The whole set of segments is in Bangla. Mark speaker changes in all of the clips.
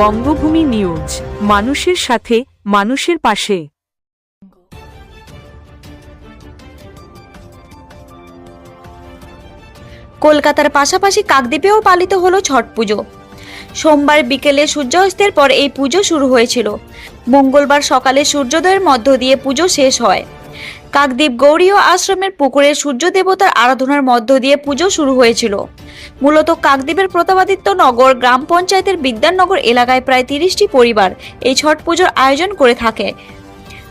Speaker 1: বঙ্গভূমি নিউজ, মানুষের সাথে, মানুষের পাশে।
Speaker 2: কলকাতার পাশাপাশি কাকদ্বীপেও পালিত হলো ছট পুজো। সোমবার বিকেলে সূর্যাস্তের পর এই পুজো শুরু হয়েছিল। মঙ্গলবার সকালে সূর্যোদয়ের মধ্য দিয়ে পুজো শেষ হয়। কাকদ্বীপ গৌরীয় আশ্রমের পুকুরে সূর্য দেবতার আরাধনার মধ্য দিয়ে পুজো শুরু হয়েছিল। মূলত কাকদ্বীপের প্রতাপাদিত্য নগর গ্রাম পঞ্চায়েতের বিদ্যানগর এলাকায় প্রায় তিরিশটি পরিবার এই ছট পুজোর আয়োজন করে থাকে।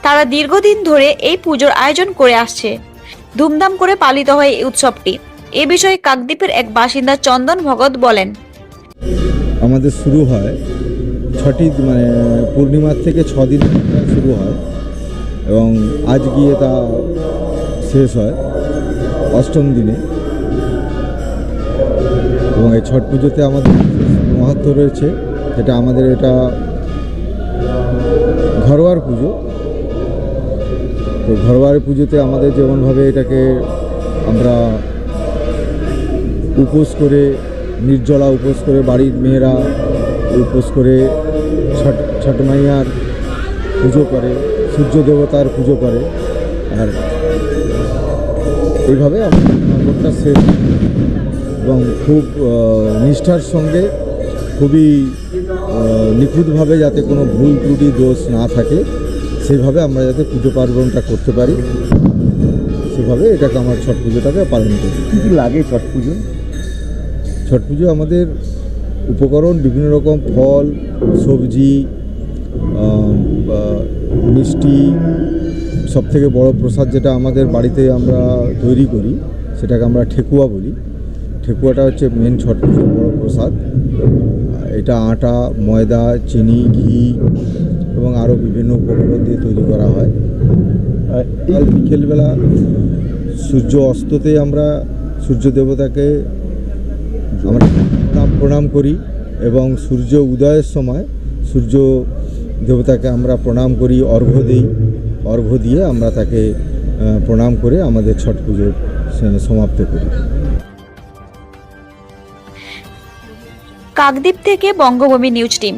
Speaker 2: তারা দীর্ঘদিন ধরে এই পুজোর আয়োজন করে আসছে। ধুমধাম করে পালিত হয় এই উৎসবটি। এ বিষয়ে কাকদ্বীপের এক বাসিন্দা চন্দন ভগত বলেন।
Speaker 3: আমাদের শুরু হয় ছটি মানে পূর্ণিমার থেকে ছ দিন শুরু হয় এবং আজ গিয়ে তা শেষ হয় অষ্টম দিনে। এবং এই ছট পুজোতে আমাদের মহত্ব রয়েছে, যেটা আমাদের এটা ঘরোয়ার পুজো তো ঘরোয়ার পুজোতে আমাদের যেমনভাবে এটাকে আমরা উপোস করে, নির্জলা উপোস করে, বাড়ির মেয়েরা উপোস করে, ছট ছট মাইয়ার পুজো করে, সূর্য দেবতার পুজো করে আর এইভাবে আমাদের শেষ। এবং খুব নিষ্ঠার সঙ্গে খুবই নিখুঁতভাবে যাতে কোনো ভুল ত্রুটি দোষ না থাকে সেইভাবে আমরা যাতে পুজো পার্বণটা করতে পারি সেভাবে এটাকে আমার ছট পুজোটাকে পালন করি।
Speaker 4: কী কী লাগে ছট পুজো?
Speaker 3: ছট পুজো আমাদের উপকরণ বিভিন্ন রকম ফল সবজি মিষ্টি সব থেকে বড় প্রসাদ যেটা আমাদের বাড়িতে আমরা তৈরি করি সেটাকে আমরা ঠেকুয়া বলি। ঠেকুয়াটা হচ্ছে মেন ছট পুজোর বড় প্রসাদ। এটা আটা, ময়দা, চিনি, ঘি এবং আরও বিভিন্ন উপকরণ দিয়ে তৈরি করা হয়।
Speaker 4: এই
Speaker 3: বিকেলবেলা সূর্য অস্ততে আমরা সূর্য দেবতাকে আমরা প্রণাম করি এবং সূর্য উদয়ের সময় সূর্য দেবতাকে আমরা প্রণাম করি, অর্ঘ্য দিই। অর্ঘ্য দিয়ে আমরা তাকে প্রণাম করে আমাদের ছট পুজোর সমাপ্ত করি।
Speaker 2: কাকদ্বীপ থেকে বঙ্গভূমি নিউজ টিম।